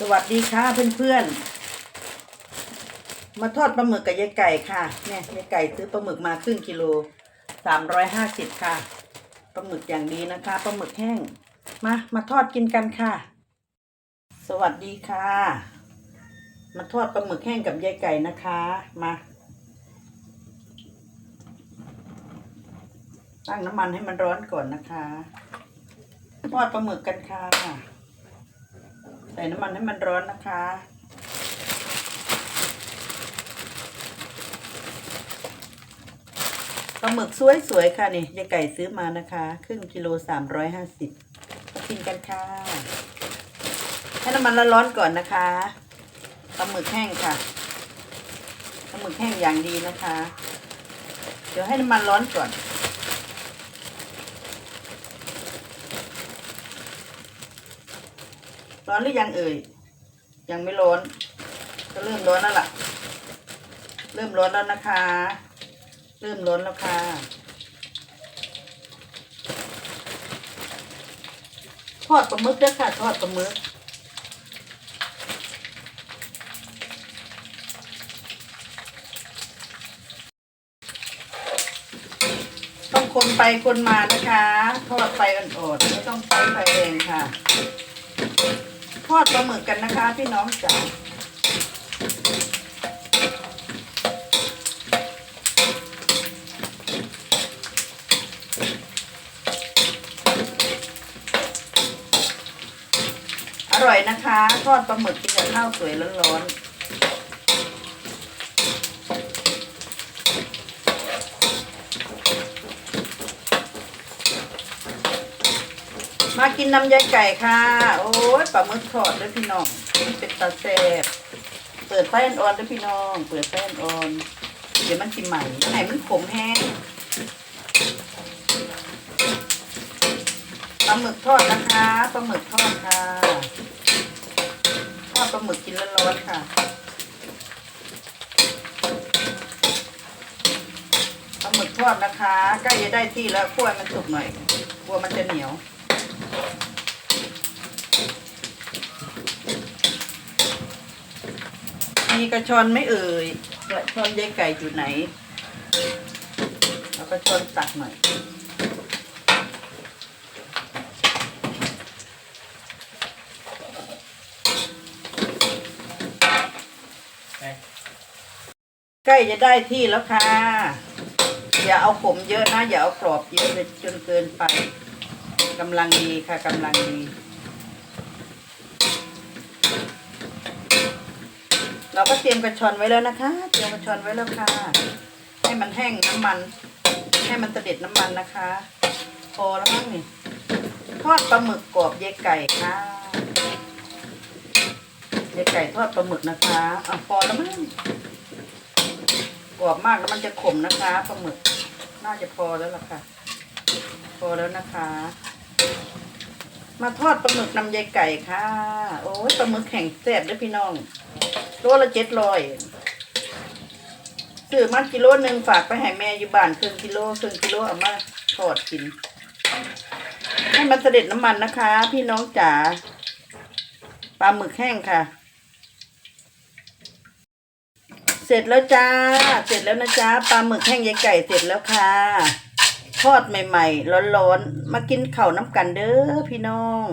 สวัสดีค่ะเพื่อนๆ มาทอดปลาหมึกกับยายไก่ค่ะเนี่ยยายไก่ซื้อปลาหมึกมาครึ่งกิโลสามร้อยห้าสิบค่ะปลาหมึกอย่างดีนะคะปลาหมึกแห้งมามาทอดกินกันค่ะ สวัสดีค่ะ มาทอดปลาหมึกแห้งกับยายไก่นะคะมาตั้งน้ำมันให้มันร้อนก่อนนะคะทอดปลาหมึกกันค่ะ ใส่น้ำมันให้มันร้อนนะคะ ปลาหมึกสวยๆค่ะนี่ยายไก่ซื้อมานะคะ ครึ่งกิโลสามร้อยห้าสิบกินกันค่ะ ให้น้ำมันร้อนๆก่อนนะคะปลาหมึกแห้งค่ะปลาหมึกแห้งอย่างดีนะคะ เดี๋ยวให้น้ำมันร้อนก่อน ร้อนหรือยังเอ่ย ยังไม่ร้อน ก็เริ่มร้อนแล้วล่ะ เริ่มร้อนแล้วนะคะ เริ่มร้อนแล้วค่ะ ทอดปลาหมึกด้วยค่ะ ทอดปลาหมึกต้องคนไปคนมานะคะ ทอดไฟอ่อนๆไม่ต้องไฟไฟแรงค่ะ อดปลาหมึกกันนะคะ พี่น้องจ๋าอร่อยนะคะ ทอดปลาหมึกกินกับข้าวสวยร้อนๆ มากินน้ำยายไก่ค่ะ โอ้ยปลาหมึกทอดด้วยพี่น้อง เป็นตาแซ่บเปิดไฟอ่อนๆด้วยพี่น้อง เปิดไฟอ่อนเดี๋ยวมันกินใหม่ไหนมันขมแห้งปลาหมึกทอดนะคะปลาหมึกทอดค่ะทอดปลาหมึกกินร้อนๆค่ะปลาหมึกทอดนะคะใกล้จะได้ที่แล้วคั่วมันสุกหน่อยกลัวมันจะเหนียว มีกระชอนไหม่เอ่ยกระชอนยายไก่อยู่ไหนเอากระชอนตักหน่อยใกล้จะได้ที่แล้วค่ะ อย่าเอาขมเยอะนะ อย่าเอากรอบเยอะเลยจนเกินไปกำลังดีค่ะกำลังดี เราก็เตรียมกระชอนไว้แล้วนะคะ เตรียมกระชอนไว้แล้วค่ะ ให้มันแห้งน้ำมัน ให้มันเด็จน้ำมันนะคะ พอแล้วมั้งนี่ทอดปลาหมึกกรอบยายไก่ค่ะยายไก่ทอดปลาหมึกนะคะอะพอแล้วมั้งกรอบมากแล้วมันจะขมนะคะปลาหมึก น่าจะพอแล้วล่ะค่ะ พอแล้วนะคะ มาทอดปลาหมึกนำยายไก่ค่ะ โอ้ยปลาหมึกแข็งแซ่บด้วยพี่น้อง ตัวละเจ็ดร้อยซื้อมากิโลหนึ่งฝากไปให้แม่อยู่บ้านครึ่งกิโลครึ่งกิโลเอามาทอดกิน ให้มันเสด็จน้ำมันนะคะ พี่น้องจ๋าปลาหมึกแห้งค่ะ เสร็จแล้วจ้า เสร็จแล้วนะจ๊ะปลาหมึกแห้งยายไก่เสร็จแล้วค่ะ ทอดใหม่ ๆ ร้อนๆ มากินข้าวน้ำกันเด้อพี่น้อง